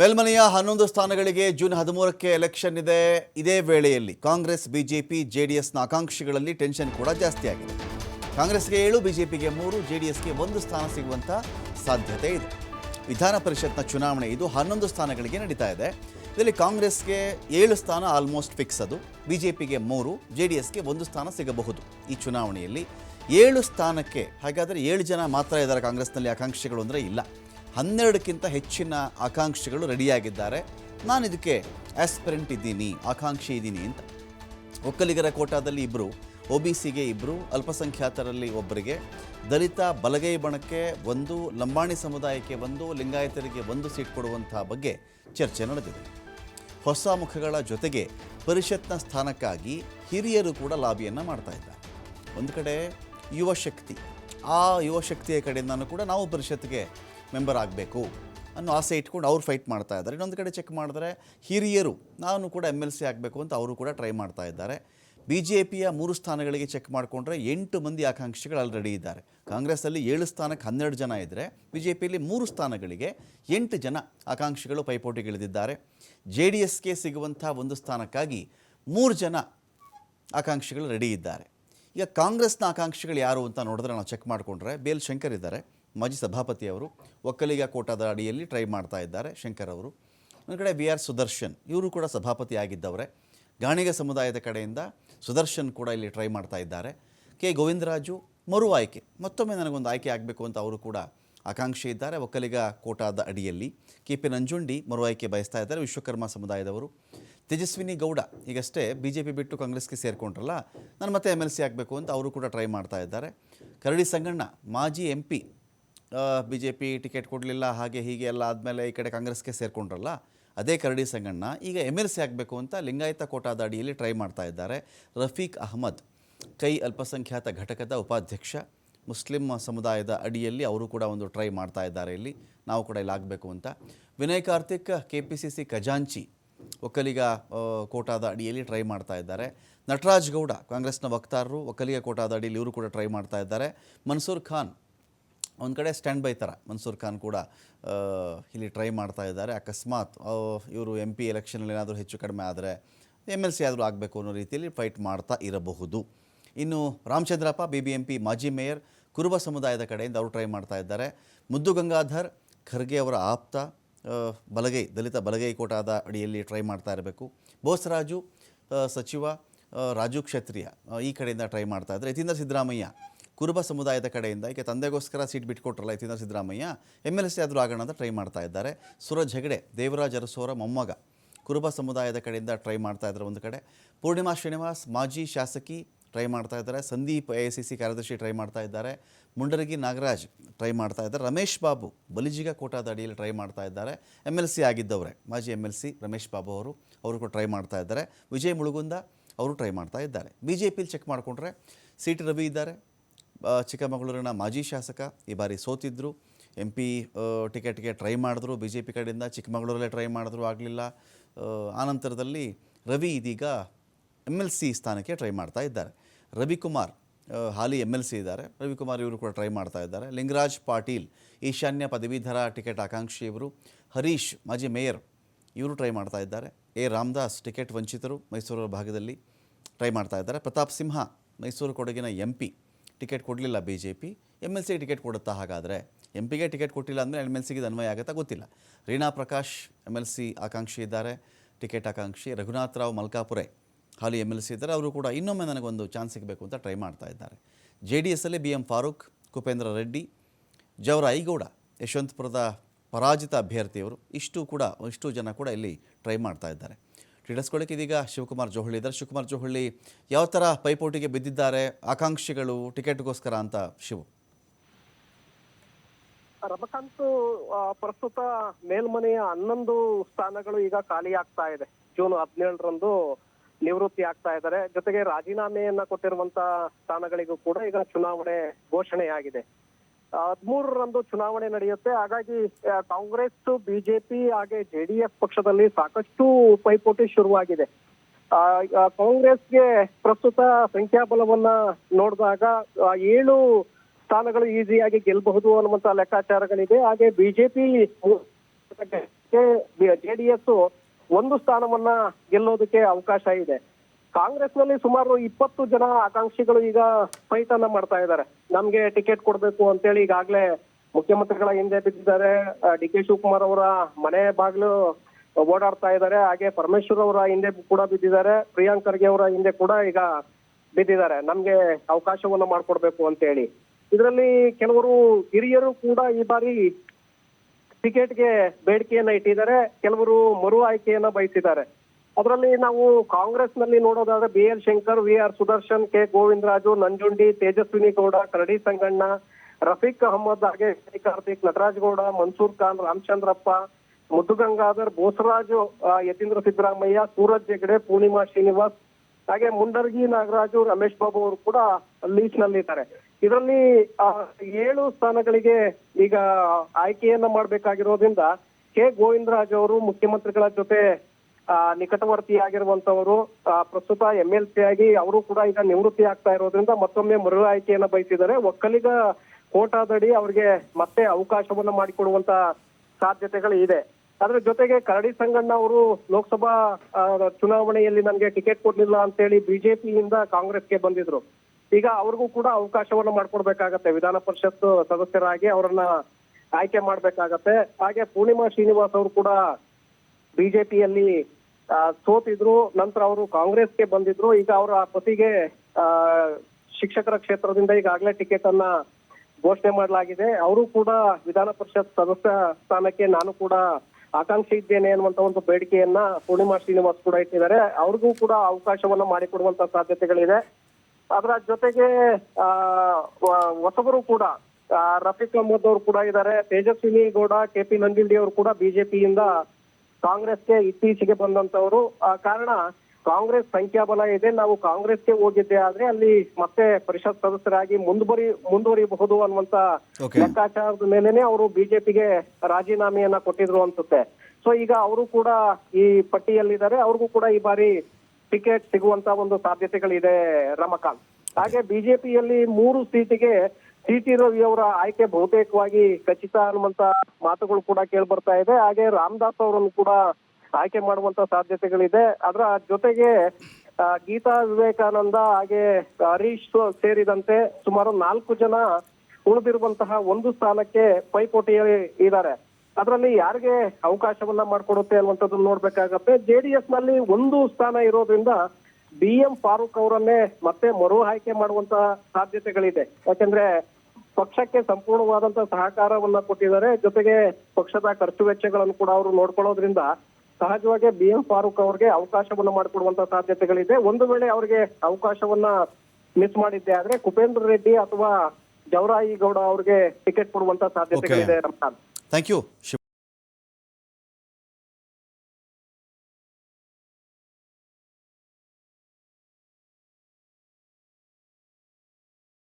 ಮೇಲ್ಮನೆಯ ಹನ್ನೊಂದು ಸ್ಥಾನಗಳಿಗೆ June ಹದಿಮೂರಕ್ಕೆ election ಇದೆ. ಇದೇ ವೇಳೆಯಲ್ಲಿ ಕಾಂಗ್ರೆಸ್, ಬಿಜೆಪಿ ಎಸ್ನ ಆಕಾಂಕ್ಷಿಗಳಲ್ಲಿ ಟೆನ್ಷನ್ ಕೂಡ ಜಾಸ್ತಿ ಆಗಿದೆ. ಕಾಂಗ್ರೆಸ್ಗೆ ಏಳು, ಬಿಜೆಪಿಗೆ ಮೂರು, ಜೆಡಿಎಸ್ಗೆ ಒಂದು ಸ್ಥಾನ ಸಿಗುವಂಥ ಸಾಧ್ಯತೆ ಇದೆ. ವಿಧಾನ ಪರಿಷತ್ನ ಚುನಾವಣೆ ಇದು ಹನ್ನೊಂದು ಸ್ಥಾನಗಳಿಗೆ ನಡೀತಾ ಇದೆ. ಇದರಲ್ಲಿ ಕಾಂಗ್ರೆಸ್ಗೆ ಏಳು ಸ್ಥಾನ ಆಲ್ಮೋಸ್ಟ್ ಫಿಕ್ಸ್ ಅದು. ಬಿಜೆಪಿಗೆ ಮೂರು ಜೆ ಡಿ ಎಸ್ಗೆ ಒಂದು ಸ್ಥಾನ ಸಿಗಬಹುದು. ಈ ಚುನಾವಣೆಯಲ್ಲಿ ಏಳು ಸ್ಥಾನಕ್ಕೆ, ಹಾಗಾದರೆ ಏಳು ಜನ ಮಾತ್ರ ಇದ್ದಾರೆ ಕಾಂಗ್ರೆಸ್ನಲ್ಲಿ ಆಕಾಂಕ್ಷಿಗಳು ಅಂದರೆ ಇಲ್ಲ. ಹನ್ನೆರಡಕ್ಕಿಂತ ಹೆಚ್ಚಿನ ಆಕಾಂಕ್ಷಿಗಳು ರೆಡಿಯಾಗಿದ್ದಾರೆ. ನಾನು ಇದಕ್ಕೆ ಆಸ್ಪಿರೆಂಟ್ ಇದ್ದೀನಿ, ಆಕಾಂಕ್ಷಿ ಇದ್ದೀನಿ ಅಂತ. ಒಕ್ಕಲಿಗರ ಕೋಟಾದಲ್ಲಿ ಇಬ್ಬರು ಒ ಬಿ ಸಿಗೆ ಇಬ್ಬರು ಅಲ್ಪಸಂಖ್ಯಾತರಲ್ಲಿ ಒಬ್ಬರಿಗೆ, ದಲಿತ ಬಲಗೈ ಬಣಕ್ಕೆ ಒಂದು, ಲಂಬಾಣಿ ಸಮುದಾಯಕ್ಕೆ ಒಂದು, ಲಿಂಗಾಯತರಿಗೆ ಒಂದು ಸೀಟ್ ಕೊಡುವಂತಹ ಬಗ್ಗೆ ಚರ್ಚೆ ನಡೆದಿದೆ. ಹೊಸ ಮುಖಗಳ ಜೊತೆಗೆ ಪರಿಷತ್ನ ಸ್ಥಾನಕ್ಕಾಗಿ ಹಿರಿಯರು ಕೂಡ ಲಾಬಿಯನ್ನು ಮಾಡ್ತಾ ಇದ್ದಾರೆ. ಒಂದು ಕಡೆ ಯುವ ಶಕ್ತಿ, ಆ ಯುವ ಶಕ್ತಿಯ ಕಡೆಯಿಂದನೂ ಕೂಡ ನಾವು ಪರಿಷತ್ಗೆ ಮೆಂಬರ್ ಆಗಬೇಕು ಅನ್ನೋ ಆಸೆ ಇಟ್ಕೊಂಡು ಅವ್ರು ಫೈಟ್ ಮಾಡ್ತಾ ಇದ್ದಾರೆ. ಇನ್ನೊಂದು ಕಡೆ ಚೆಕ್ ಮಾಡಿದ್ರೆ ಹಿರಿಯರು, ನಾನು ಕೂಡ ಎಂ ಎಲ್ ಸಿ ಆಗಬೇಕು ಅಂತ ಅವರು ಕೂಡ ಟ್ರೈ ಮಾಡ್ತಾ ಇದ್ದಾರೆ. ಬಿ ಜೆ ಪಿಯ ಮೂರು ಸ್ಥಾನಗಳಿಗೆ ಚೆಕ್ ಮಾಡಿಕೊಂಡ್ರೆ ಎಂಟು ಮಂದಿ ಆಕಾಂಕ್ಷಿಗಳು ಆಲ್ರೆಡಿ ಇದ್ದಾರೆ. ಕಾಂಗ್ರೆಸ್ಸಲ್ಲಿ ಏಳು ಸ್ಥಾನಕ್ಕೆ ಹನ್ನೆರಡು ಜನ ಇದ್ದರೆ ಬಿ ಜೆ ಪಿಯಲ್ಲಿ ಮೂರು ಸ್ಥಾನಗಳಿಗೆ ಎಂಟು ಜನ ಆಕಾಂಕ್ಷಿಗಳು ಪೈಪೋಟಿಗಿಳಿದಿದ್ದಾರೆ ಜೆ ಡಿ ಎಸ್ಗೆ ಸಿಗುವಂಥ ಒಂದು ಸ್ಥಾನಕ್ಕಾಗಿ ಮೂರು ಜನ ಆಕಾಂಕ್ಷಿಗಳು ರೆಡಿ ಇದ್ದಾರೆ. ಈಗ ಕಾಂಗ್ರೆಸ್ನ ಆಕಾಂಕ್ಷಿಗಳು ಯಾರು ಅಂತ ನೋಡಿದ್ರೆ ನಾವು ಚೆಕ್ ಮಾಡಿಕೊಂಡ್ರೆ ಬೇಲ್ ಶಂಕರ್ ಇದ್ದಾರೆ. ಮಾಜಿ ಸಭಾಪತಿ ಅವರು ಒಕ್ಕಲಿಗ ಕೋಟಾದ ಅಡಿಯಲ್ಲಿ ಟ್ರೈ ಮಾಡ್ತಾ ಇದ್ದಾರೆ, ಶಂಕರ್ ಅವರು. ಒಂದು ಕಡೆ ವಿ ಆರ್ ಸುದರ್ಶನ್, ಇವರು ಕೂಡ ಸಭಾಪತಿ ಆಗಿದ್ದವರೇ. ಗಾಣಿಗ ಸಮುದಾಯದ ಕಡೆಯಿಂದ ಸುದರ್ಶನ್ ಕೂಡ ಇಲ್ಲಿ ಟ್ರೈ ಮಾಡ್ತಾ ಇದ್ದಾರೆ. ಕೆ ಗೋವಿಂದರಾಜು, ಮರು ಆಯ್ಕೆ, ಮತ್ತೊಮ್ಮೆ ನನಗೊಂದು ಆಯ್ಕೆ ಆಗಬೇಕು ಅಂತ ಅವರು ಕೂಡ ಆಕಾಂಕ್ಷೆ ಇದ್ದಾರೆ ಒಕ್ಕಲಿಗ ಕೋಟಾದ ಅಡಿಯಲ್ಲಿ. ಕೆ ಪಿ ನಂಜುಂಡಿ ಮರು ಆಯ್ಕೆ ಬಯಸ್ತಾ ಇದ್ದಾರೆ, ವಿಶ್ವಕರ್ಮ ಸಮುದಾಯದವರು. ತೇಜಸ್ವಿನಿ ಗೌಡ, ಈಗಷ್ಟೇ ಬಿ ಜೆ ಪಿ ಬಿಟ್ಟು ಕಾಂಗ್ರೆಸ್ಗೆ ಸೇರಿಕೊಂಡ್ರಲ್ಲ, ನಾನು ಮತ್ತೆ ಎಂ ಎಲ್ ಸಿ ಆಗಬೇಕು ಅಂತ ಅವರು ಕೂಡ ಟ್ರೈ ಮಾಡ್ತಾ ಇದ್ದಾರೆ. ಕರಡಿ ಸಂಗಣ್ಣ, ಮಾಜಿ M P B J P ticket ಕೊಡಲಿಲ್ಲ, ಹಾಗೆ ಹೀಗೆ ಎಲ್ಲ ಆದಮೇಲೆ ಈ ಕಡೆ ಕಾಂಗ್ರೆಸ್ಗೆ ಸೇರಿಕೊಂಡ್ರಲ್ಲ, ಅದೇ ಕರಡಿ ಸಂಗಣ್ಣ, ಈಗ ಎಂ ಎಲ್ ಸಿ ಆಗಬೇಕು ಅಂತ ಲಿಂಗಾಯತ ಕೋಟಾದ ಅಡಿಯಲ್ಲಿ ಟ್ರೈ ಮಾಡ್ತಾ ಇದ್ದಾರೆ. ರಫೀಕ್ ಅಹಮದ್, ಕೈ ಅಲ್ಪಸಂಖ್ಯಾತ ಘಟಕದ ಉಪಾಧ್ಯಕ್ಷ, ಮುಸ್ಲಿಂ ಸಮುದಾಯದ ಅಡಿಯಲ್ಲಿ ಅವರು ಕೂಡ ಒಂದು ಟ್ರೈ ಮಾಡ್ತಾ ಇದ್ದಾರೆ ಇಲ್ಲಿ. ನಾವು ಕೂಡ ಇಲ್ಲಿ ಆಗಬೇಕು ಅಂತ. Vinay Karthik K P C C ಖಜಾಂಚಿ, ಒಕ್ಕಲಿಗ ಕೋಟಾದ ಅಡಿಯಲ್ಲಿ ಟ್ರೈ ಮಾಡ್ತಾ ಇದ್ದಾರೆ. ನಟರಾಜ್ ಗೌಡ, ಕಾಂಗ್ರೆಸ್ನ ವಕ್ತಾರರು, ಒಕ್ಕಲಿಗ ಕೋಟಾದ ಅಡಿಯಲ್ಲಿ ಇವರು ಕೂಡ ಟ್ರೈ ಮಾಡ್ತಾ ಇದ್ದಾರೆ. ಮನ್ಸೂರ್ ಖಾನ್ ಒಂದು ಕಡೆ ಸ್ಟ್ಯಾಂಡ್ ಬೈ ಥರ ಮನ್ಸೂರ್ ಖಾನ್ ಕೂಡ ಇಲ್ಲಿ ಟ್ರೈ ಮಾಡ್ತಾ ಇದ್ದಾರೆ. ಅಕಸ್ಮಾತ್ ಇವರು ಎಂ ಪಿ ಎಲೆಕ್ಷನಲ್ಲಿ ಏನಾದರೂ ಹೆಚ್ಚು ಕಡಿಮೆ ಆದರೆ ಎಂ ಎಲ್ ಸಿ ಆದರೂ ಆಗಬೇಕು ಅನ್ನೋ ರೀತಿಯಲ್ಲಿ ಫೈಟ್ ಮಾಡ್ತಾ ಇರಬಹುದು. ಇನ್ನು Ramachandrappa B B M P ಮಾಜಿ ಮೇಯರ್, ಕುರುಬ ಸಮುದಾಯದ ಕಡೆಯಿಂದ ಅವರು ಟ್ರೈ ಮಾಡ್ತಾ ಇದ್ದಾರೆ. ಮುದ್ದು ಗಂಗಾಧರ್ ಖರ್ಗೆ ಅವರ ಆಪ್ತ ಬಲಗೈ, ದಲಿತ ಬಲಗೈ ಕೋಟಾದ ಅಡಿಯಲ್ಲಿ ಟ್ರೈ ಮಾಡ್ತಾ ಇರಬೇಕು. ಬೋಸರಾಜು ಸಚಿವ ರಾಜು ಕ್ಷತ್ರಿಯ ಈ ಕಡೆಯಿಂದ ಟ್ರೈ ಮಾಡ್ತಾ ಇದ್ದಾರೆ. ಯತೀಂದ್ರ ಸಿದ್ದರಾಮಯ್ಯ ಕುರುಬ ಸಮುದಾಯದ ಕಡೆಯಿಂದ ಈಗ ತಂದೆಗೋಸ್ಕರ ಸೀಟ್ ಬಿಟ್ಕೊಟ್ರಲ್ಲ ಇತ್ತಿನ ಸಿದ್ದರಾಮಯ್ಯ, ಎಂ ಎಲ್ ಸಿ ಆದರೂ ಆಗೋಣ ಅಂತ ಟ್ರೈ ಮಾಡ್ತಾ ಇದ್ದಾರೆ. ಸುರಜ್ ಹೆಗಡೆ, ದೇವರಾಜ್ ಅರಸೋರ ಮೊಮ್ಮಗ, ಕುರುಬ ಸಮುದಾಯದ ಕಡೆಯಿಂದ ಟ್ರೈ ಮಾಡ್ತಾ ಇದ್ದಾರೆ ಒಂದು ಕಡೆ. ಪೂರ್ಣಿಮಾ ಶ್ರೀನಿವಾಸ್, ಮಾಜಿ ಶಾಸಕಿ ಟ್ರೈ ಮಾಡ್ತಾ ಇದ್ದಾರೆ. ಸಂದೀಪ್ ಎ ಸಿ ಸಿ ಕಾರ್ಯದರ್ಶಿ ಟ್ರೈ ಮಾಡ್ತಾ ಇದ್ದಾರೆ. ಮುಂಡರಗಿ ನಾಗರಾಜ್ ಟ್ರೈ ಮಾಡ್ತಾ ಇದ್ದಾರೆ. ರಮೇಶ್ ಬಾಬು, ಬಲಿಜಿಗ ಕೋಟಾದ ಅಡಿಯಲ್ಲಿ ಟ್ರೈ ಮಾಡ್ತಾ ಇದ್ದಾರೆ. ಎಂ ಎಲ್ ಸಿ ಆಗಿದ್ದವರೇ, ಮಾಜಿ M L C Ramesh Babu ಅವರು ಅವರು ಕೂಡ ಟ್ರೈ ಮಾಡ್ತಾ ಇದ್ದಾರೆ. ವಿಜಯ್ ಮುಳುಗುಂದ ಅವರು ಟ್ರೈ ಮಾಡ್ತಾ ಇದ್ದಾರೆ. ಬಿ ಜೆ ಪಿಲಿ ಚೆಕ್ ಮಾಡಿಕೊಂಡ್ರೆ, ಸಿ ರವಿ ಇದ್ದಾರೆ. ಚಿಕ್ಕಮಗಳೂರಿನ ಮಾಜಿ ಶಾಸಕ ಈ ಬಾರಿ ಸೋತಿದ್ದರು ಎಂ ಪಿ ಟಿಕೆಟ್ಗೆ ಟ್ರೈ ಮಾಡಿದ್ರು. ಬಿ ಜೆ ಪಿ ಕಡೆಯಿಂದ ಚಿಕ್ಕಮಗಳೂರಲ್ಲೇ ಟ್ರೈ ಮಾಡಿದ್ರು, ಆಗಲಿಲ್ಲ. ಆನಂತರದಲ್ಲಿ ರವಿ ಇದೀಗ ಎಂ ಎಲ್ ಸಿ ಸ್ಥಾನಕ್ಕೆ ಟ್ರೈ ಮಾಡ್ತಾ ಇದ್ದಾರೆ. ರವಿಕುಮಾರ್ ಹಾಲಿ ಎಂ ಎಲ್ ಸಿ ಇದ್ದಾರೆ. ರವಿಕುಮಾರ್ ಇವರು ಕೂಡ ಟ್ರೈ ಮಾಡ್ತಾ ಇದ್ದಾರೆ. ಲಿಂಗರಾಜ್ ಪಾಟೀಲ್, ಈಶಾನ್ಯ ಪದವೀಧರ ಟಿಕೆಟ್ ಆಕಾಂಕ್ಷಿ ಇವರು. ಹರೀಶ್, ಮಾಜಿ ಮೇಯರ್, ಇವರು ಟ್ರೈ ಮಾಡ್ತಾ ಇದ್ದಾರೆ. ಎ ರಾಮದಾಸ್ ಟಿಕೆಟ್ ವಂಚಿತರು ಮೈಸೂರು ಭಾಗದಲ್ಲಿ ಟ್ರೈ ಮಾಡ್ತಾ ಇದ್ದಾರೆ. ಪ್ರತಾಪ್ ಸಿಂಹ ಮೈಸೂರು ಕೊಡಗಿನ ಎಂ ಪಿ. ಟಿಕೆಟ್ ಕೊಡಲಿಲ್ಲ B J P M L ಸಿಗೆ ಟಿಕೆಟ್ ಕೊಡುತ್ತಾ ಹಾಗಾದರೆ? ಎಂ ಪಿಗೆ ಟಿಕೆಟ್ ಕೊಟ್ಟಿಲ್ಲ ಅಂದರೆ ಎಂ ಎಲ್ ಸಿಗೆ ಅನ್ವಯ ಆಗುತ್ತಾ ಗೊತ್ತಿಲ್ಲ. Reena Prakash, M L C ಆಕಾಂಕ್ಷಿ ಇದ್ದಾರೆ. ಟಿಕೆಟ್ ಆಕಾಂಕ್ಷಿ ರಘುನಾಥ್ ರಾವ್, ಮಲ್ಕಾಪುರೆ ಹಾಲಿ ಎಂ ಎಲ್ ಸಿ ಇದ್ದಾರೆ. ಅವರು ಕೂಡ ಇನ್ನೊಮ್ಮೆ ನನಗೊಂದು ಚಾನ್ಸ್ ಸಿಗಬೇಕು ಅಂತ ಟ್ರೈ ಮಾಡ್ತಾ ಇದ್ದಾರೆ. ಜೆ ಡಿ ಎಸ್ಸಲ್ಲಿ ಬಿ ಎಂ ಫಾರೂಕ್, ಕುಪೇಂದ್ರ ರೆಡ್ಡಿ, ಜವರ ಐಗೌಡ, ಯಶವಂತಪುರದ ಪರಾಜಿತ ಅಭ್ಯರ್ಥಿಯವರು ಇಷ್ಟು ಕೂಡ, ಇಷ್ಟು ಜನ ಕೂಡ ಇಲ್ಲಿ ಟ್ರೈ ಮಾಡ್ತಾ ಇದ್ದಾರೆ. ಕ್ರೀಡಿಸ್ಕೊಳ್ಳಿಕ್ಕೆ ಇದೀಗ ಶಿವಕುಮಾರ್ ಜೋಹಳ್ಳಿ ಇದ್ದಾರೆ. ಶಿವಕುಮಾರ್ ಜೋಹಳ್ಳಿ, ಯಾವ ಥರ ಪೈಪೋಟಿಗೆ ಬಿದ್ದಿದ್ದಾರೆ, ಆಕಾಂಕ್ಷಿಗಳು, ಟಿಕೆಟ್ಗೋಸ್ಕರ ಅಂತ ಶಿವು. ರಮಕಾಂತ್ ಪ್ರಸ್ತುತ ಮೇಲ್ಮನೆಯ ಹನ್ನೊಂದು ಸ್ಥಾನಗಳು ಈಗ ಖಾಲಿ ಆಗ್ತಾ ಇದೆ. ಜೂನ್ ಹದಿನೇಳರಂದು ನಿವೃತ್ತಿ ಆಗ್ತಾ ಇದ್ದಾರೆ. ಜೊತೆಗೆ ರಾಜೀನಾಮೆಯನ್ನ ಕೊಟ್ಟಿರುವಂತ ಸ್ಥಾನಗಳಿಗೂ ಕೂಡ ಈಗ ಚುನಾವಣೆ ಘೋಷಣೆಯಾಗಿದೆ. ಹದಿಮೂರರಂದು ಚುನಾವಣೆ ನಡೆಯುತ್ತೆ. ಹಾಗಾಗಿ ಕಾಂಗ್ರೆಸ್, ಬಿಜೆಪಿ ಹಾಗೆ ಜೆಡಿಎಸ್ ಪಕ್ಷದಲ್ಲಿ ಸಾಕಷ್ಟು ಪೈಪೋಟಿ ಶುರುವಾಗಿದೆ. ಕಾಂಗ್ರೆಸ್ಗೆ ಪ್ರಸ್ತುತ ಸಂಖ್ಯಾಬಲವನ್ನ ನೋಡಿದಾಗ ಏಳು ಸ್ಥಾನಗಳು ಈಸಿಯಾಗಿ ಗೆಲ್ಲಬಹುದು ಅನ್ನುವಂತ ಲೆಕ್ಕಾಚಾರಗಳಿದೆ ಹಾಗೆ ಬಿಜೆಪಿ ಜೆಡಿಎಸ್ ಒಂದು ಸ್ಥಾನವನ್ನ ಗೆಲ್ಲೋದಕ್ಕೆ ಅವಕಾಶ ಇದೆ. ಕಾಂಗ್ರೆಸ್ನಲ್ಲಿ ಸುಮಾರು ಇಪ್ಪತ್ತು ಜನ ಆಕಾಂಕ್ಷಿಗಳು ಈಗ ಫೈಟ್ ಅನ್ನ ಮಾಡ್ತಾ ಇದ್ದಾರೆ. ನಮ್ಗೆ ಟಿಕೆಟ್ ಕೊಡ್ಬೇಕು ಅಂತೇಳಿ ಈಗಾಗ್ಲೇ ಮುಖ್ಯಮಂತ್ರಿಗಳ ಹಿಂದೆ ಬಿದ್ದಿದ್ದಾರೆ. ಡಿ ಕೆ ಶಿವಕುಮಾರ್ ಅವರ ಮನೆ ಬಾಗಿಲು ಓಡಾಡ್ತಾ ಇದ್ದಾರೆ. ಹಾಗೆ ಪರಮೇಶ್ವರ್ ಅವರ ಹಿಂದೆ ಕೂಡ ಬಿದ್ದಿದ್ದಾರೆ. ಪ್ರಿಯಾಂಕ್ ಖರ್ಗೆ ಅವರ ಹಿಂದೆ ಕೂಡ ಈಗ ಬಿದ್ದಿದ್ದಾರೆ. ನಮ್ಗೆ ಅವಕಾಶವನ್ನ ಮಾಡ್ಕೊಡ್ಬೇಕು ಅಂತ ಹೇಳಿ ಇದರಲ್ಲಿ ಕೆಲವರು ಹಿರಿಯರು ಕೂಡ ಈ ಬಾರಿ ಟಿಕೆಟ್ಗೆ ಬೇಡಿಕೆಯನ್ನ ಇಟ್ಟಿದ್ದಾರೆ. ಕೆಲವರು ಮರು ಆಯ್ಕೆಯನ್ನ ಬಯಸಿದ್ದಾರೆ. ಅದರಲ್ಲಿ ನಾವು ಕಾಂಗ್ರೆಸ್ನಲ್ಲಿ ನೋಡೋದಾದ್ರೆ B L Shankar V R Sudarshan K Govindaraju Nanjundi Tejaswini Gowda Karadi Sanganna Rafiq Ahmed ಹಾಗೆ ಕಾರ್ತಿಕ್ ನಟರಾಜ್ ಗೌಡ ಮನ್ಸೂರ್ ಖಾನ್ ರಾಮಚಂದ್ರಪ್ಪ ಮುದ್ದುಗಂಗಾಧರ್ ಬೋಸರಾಜು ಯತೀಂದ್ರ ಸಿದ್ದರಾಮಯ್ಯ ಸೂರಜ್ ಹೆಗಡೆ ಪೂರ್ಣಿಮಾ ಶ್ರೀನಿವಾಸ್ ಹಾಗೆ ಮುಂಡರ್ಗಿ ನಾಗರಾಜು ರಮೇಶ್ ಬಾಬು ಅವರು ಕೂಡ ಲೀಸ್ಟ್ ನಲ್ಲಿದ್ದಾರೆ ಇದರಲ್ಲಿ ಆ, ಏಳು ಸ್ಥಾನಗಳಿಗೆ ಈಗ ಆಯ್ಕೆಯನ್ನ ಮಾಡ್ಬೇಕಾಗಿರೋದ್ರಿಂದ ಕೆ ಗೋವಿಂದರಾಜ್ ಅವರು ಮುಖ್ಯಮಂತ್ರಿಗಳ ಜೊತೆ ನಿಕಟವರ್ತಿಯಾಗಿರುವಂತವರು ಆಗಿರುವಂತವರು ಪ್ರಸ್ತುತ ಎಂ ಎಲ್ ಸಿ ಆಗಿ ಅವರು ಕೂಡ ಈಗ ನಿವೃತ್ತಿ ಆಗ್ತಾ ಇರೋದ್ರಿಂದ ಮತ್ತೊಮ್ಮೆ ಮರು ಆಯ್ಕೆಯನ್ನ ಬಯಸಿದ್ದಾರೆ ಒಕ್ಕಲಿಗ ಕೋಟಾದಡಿ ಅವರಿಗೆ ಮತ್ತೆ ಅವಕಾಶವನ್ನ ಮಾಡಿಕೊಡುವಂತ ಸಾಧ್ಯತೆಗಳು ಇದೆ. ಅದ್ರ ಜೊತೆಗೆ ಕರಡಿ ಸಂಗಣ್ಣ ಅವರು ಲೋಕಸಭಾ ಚುನಾವಣೆಯಲ್ಲಿ ನನಗೆ ಟಿಕೆಟ್ ಕೊಡ್ಲಿಲ್ಲ ಅಂತೇಳಿ ಬಿಜೆಪಿಯಿಂದ ಕಾಂಗ್ರೆಸ್ಗೆ ಬಂದಿದ್ರು. ಈಗ ಅವ್ರಿಗೂ ಕೂಡ ಅವಕಾಶವನ್ನ ಮಾಡ್ಕೊಡ್ಬೇಕಾಗತ್ತೆ. ವಿಧಾನ ಪರಿಷತ್ ಸದಸ್ಯರಾಗಿ ಅವರನ್ನ ಆಯ್ಕೆ ಮಾಡ್ಬೇಕಾಗತ್ತೆ. ಹಾಗೆ ಪೂರ್ಣಿಮಾ ಶ್ರೀನಿವಾಸ್ ಅವರು ಕೂಡ ಬಿಜೆಪಿಯಲ್ಲಿ ಸೋತಿದ್ರು ನಂತರ ಅವರು ಕಾಂಗ್ರೆಸ್ಗೆ ಬಂದಿದ್ರು. ಈಗ ಅವರ ಪತಿಗೆ ಆ, ಶಿಕ್ಷಕರ ಕ್ಷೇತ್ರದಿಂದ ಈಗಾಗಲೇ ಟಿಕೆಟ್ ಅನ್ನ ಘೋಷಣೆ ಮಾಡಲಾಗಿದೆ. ಅವರು ಕೂಡ ವಿಧಾನ ಪರಿಷತ್ ಸದಸ್ಯ ಸ್ಥಾನಕ್ಕೆ ನಾನು ಕೂಡ ಆಕಾಂಕ್ಷೆ ಇದ್ದೇನೆ ಅನ್ನುವಂತ ಒಂದು ಬೇಡಿಕೆಯನ್ನ ಪೂರ್ಣಿಮಾ ಶ್ರೀನಿವಾಸ್ ಕೂಡ ಇಟ್ಟಿದ್ದಾರೆ. ಅವ್ರಿಗೂ ಕೂಡ ಅವಕಾಶವನ್ನ ಮಾಡಿಕೊಡುವಂತ ಸಾಧ್ಯತೆಗಳಿದೆ. ಅದರ ಜೊತೆಗೆ ಆ ಹೊಸಬರು ಕೂಡ ರಫೀಕ್ ಅಹಮದ್ ಅವರು ಕೂಡ ಇದ್ದಾರೆ. ತೇಜಸ್ವಿನಿ ಗೌಡ ಕೆ ಪಿ ನಂಜುಂಡಿ ಅವರು ಕೂಡ ಬಿಜೆಪಿಯಿಂದ ಕಾಂಗ್ರೆಸ್ಗೆ ಇತ್ತೀಚೆಗೆ ಬಂದಂತವರು ಆ ಕಾರಣ ಕಾಂಗ್ರೆಸ್ ಸಂಖ್ಯಾಬಲ ಇದೆ. ನಾವು ಕಾಂಗ್ರೆಸ್ಗೆ ಹೋಗಿದ್ದೆ ಆದ್ರೆ ಅಲ್ಲಿ ಮತ್ತೆ ಪರಿಷತ್ ಸದಸ್ಯರಾಗಿ ಮುಂದುವರಿ ಮುಂದುವರಿಬಹುದು ಅನ್ನುವಂತ. ಲೆಕ್ಕಾಚಾರದ ಮೇಲೆನೆ ಅವರು ಬಿಜೆಪಿಗೆ ರಾಜೀನಾಮೆಯನ್ನ ಕೊಟ್ಟಿದ್ರು ಅನ್ಸುತ್ತೆ. ಸೊ ಈಗ ಅವರು ಕೂಡ ಈ ಪಟ್ಟಿಯಲ್ಲಿದ್ದಾರೆ. ಅವ್ರಿಗೂ ಕೂಡ ಈ ಬಾರಿ ಟಿಕೆಟ್ ಸಿಗುವಂತ ಒಂದು ಸಾಧ್ಯತೆಗಳಿದೆ ರಮಕಾಂತ್. ಹಾಗೆ ಬಿಜೆಪಿಯಲ್ಲಿ ಮೂರು ಸೀಟಿಗೆ ಸಿಟಿ ರವಿ ಅವರ ಆಯ್ಕೆ ಬಹುತೇಕವಾಗಿ ಖಚಿತ ಅನ್ನುವಂತ ಮಾತುಗಳು ಕೂಡ ಕೇಳಿ ಬರ್ತಾ ಇದೆ. ಹಾಗೆ ರಾಮದಾಸ್ ಅವರನ್ನು ಕೂಡ ಆಯ್ಕೆ ಮಾಡುವಂತ ಸಾಧ್ಯತೆಗಳಿದೆ. ಅದರ ಜೊತೆಗೆ ಗೀತಾ ವಿವೇಕಾನಂದ ಹಾಗೆ ಹರೀಶ್ ಸೇರಿದಂತೆ ಸುಮಾರು ನಾಲ್ಕು ಜನ ಉಳಿದಿರುವಂತಹ ಒಂದು ಸ್ಥಾನಕ್ಕೆ ಪೈಪೋಟಿಯಲ್ಲಿ ಇದ್ದಾರೆ. ಅದರಲ್ಲಿ ಯಾರಿಗೆ ಅವಕಾಶವನ್ನ ಮಾಡಿಕೊಡುತ್ತೆ ಅನ್ನುವಂಥದ್ದನ್ನು ನೋಡ್ಬೇಕಾಗತ್ತೆ. ಜೆಡಿಎಸ್ನಲ್ಲಿ ಒಂದು ಸ್ಥಾನ ಇರೋದ್ರಿಂದ ಬಿ ಎಂ ಫಾರೂಕ್ ಅವರನ್ನೇ ಮತ್ತೆ ಮರು ಆಯ್ಕೆ ಮಾಡುವಂತ ಸಾಧ್ಯತೆಗಳಿದೆ. ಯಾಕಂದ್ರೆ ಪಕ್ಷಕ್ಕೆ ಸಂಪೂರ್ಣವಾದಂತ ಸಹಕಾರವನ್ನ ಕೊಟ್ಟಿದ್ದಾರೆ. ಜೊತೆಗೆ ಪಕ್ಷದ ಖರ್ಚು ವೆಚ್ಚಗಳನ್ನು ಕೂಡ ಅವರು ನೋಡ್ಕೊಳ್ಳೋದ್ರಿಂದ ಸಹಜವಾಗಿ ಬಿ ಎಂ ಫಾರೂಕ್ ಅವರಿಗೆ ಅವಕಾಶವನ್ನ ಮಾಡಿಕೊಡುವಂತ ಸಾಧ್ಯತೆಗಳಿದೆ. ಒಂದು ವೇಳೆ ಅವರಿಗೆ ಅವಕಾಶವನ್ನ ಮಿಸ್ ಮಾಡಿದ್ದೆ ಆದ್ರೆ ಕುಪೇಂದ್ರ ರೆಡ್ಡಿ ಅಥವಾ ಜವರಾಯಿ ಗೌಡ ಅವರಿಗೆ ಟಿಕೆಟ್ ಕೊಡುವಂತ ಸಾಧ್ಯತೆಗಳಿದೆ ರಮಕಾಂತ್ ಥ್ಯಾಂಕ್ ಯು ಶಿವ